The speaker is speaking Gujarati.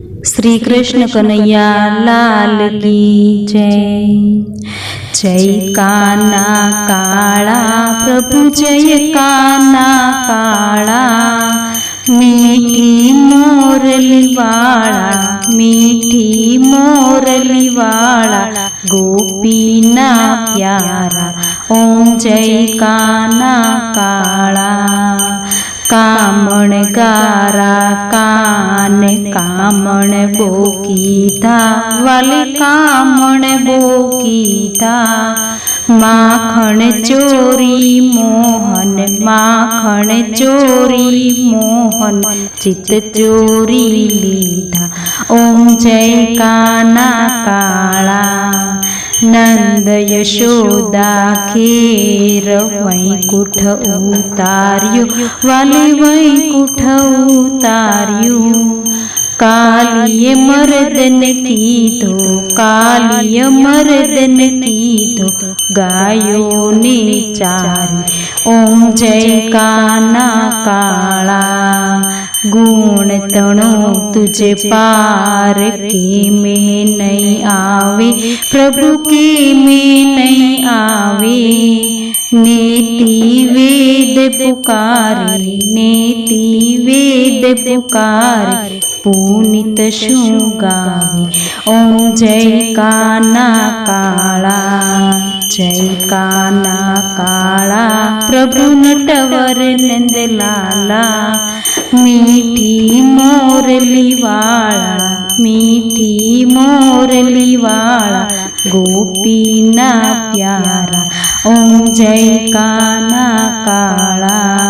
શ્રી કૃષ્ણ કનૈયા લાલ કી જય. જય કાના કાળા, પ્રભુ જય કાના કાળા. મીઠી મોરલી વાળા, મીઠી મોરલી વાળા, ગોપીના પ્યારા. ઓમ જય કાના કાળા. કામણ ગારા કાન કામણ બોકીધા વાલે કામણ બોકીધા માખણ ચોરી મોહન, માખણ ચોરી મોહન, ચિત્ત ચોરી લીધા, ઓમ જય કાના કાળા. નંદ યશોદા ખેર વૈકુઠ ઉતાર્યું વાલી વૈકુઠ ઉતાર્યું કાલીય મરદન કીધો કાલીય મરદન કીધો ગાયોને ચારી ઓમ જય કાના કાળા ગુણ તણો તુજે પાર કે મે નહીં આવે પ્રભુ કે મે નહીં આવે નેતિ વેદ પુકારી નેતિ પુકારે પુનિત શું ગાવે ઓમ જય કાના કાળા જય કાના કાળા પ્રભુ નટવર નંદલાલા મીઠી મોરલી વાળા મીઠી મોરલી વાળા ગોપીના પ્યારા ઓમ જય કાના કાળા